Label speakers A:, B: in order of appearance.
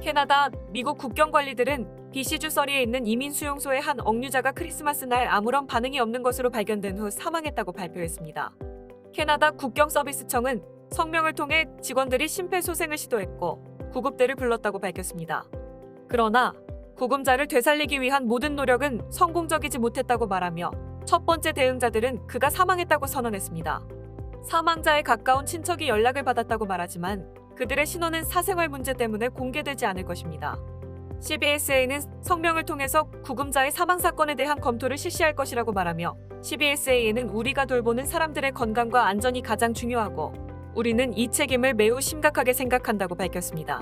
A: 캐나다, 미국 국경 관리들은 BC 주서리에 있는 이민 수용소의 한 억류자가 크리스마스 날 아무런 반응이 없는 것으로 발견된 후 사망했다고 발표했습니다. 캐나다 국경 서비스청은 성명을 통해 직원들이 심폐소생을 시도했고 구급대를 불렀다고 밝혔습니다. 그러나 구금자를 되살리기 위한 모든 노력은 성공적이지 못했다고 말하며 첫 번째 대응자들은 그가 사망했다고 선언했습니다. 사망자의 가까운 친척이 연락을 받았다고 말하지만 그들의 신원은 사생활 문제 때문에 공개되지 않을 것입니다. CBSA는 성명을 통해서 구금자의 사망 사건에 대한 검토를 실시할 것이라고 말하며 CBSA는 우리가 돌보는 사람들의 건강과 안전이 가장 중요하고 우리는 이 책임을 매우 심각하게 생각한다고 밝혔습니다.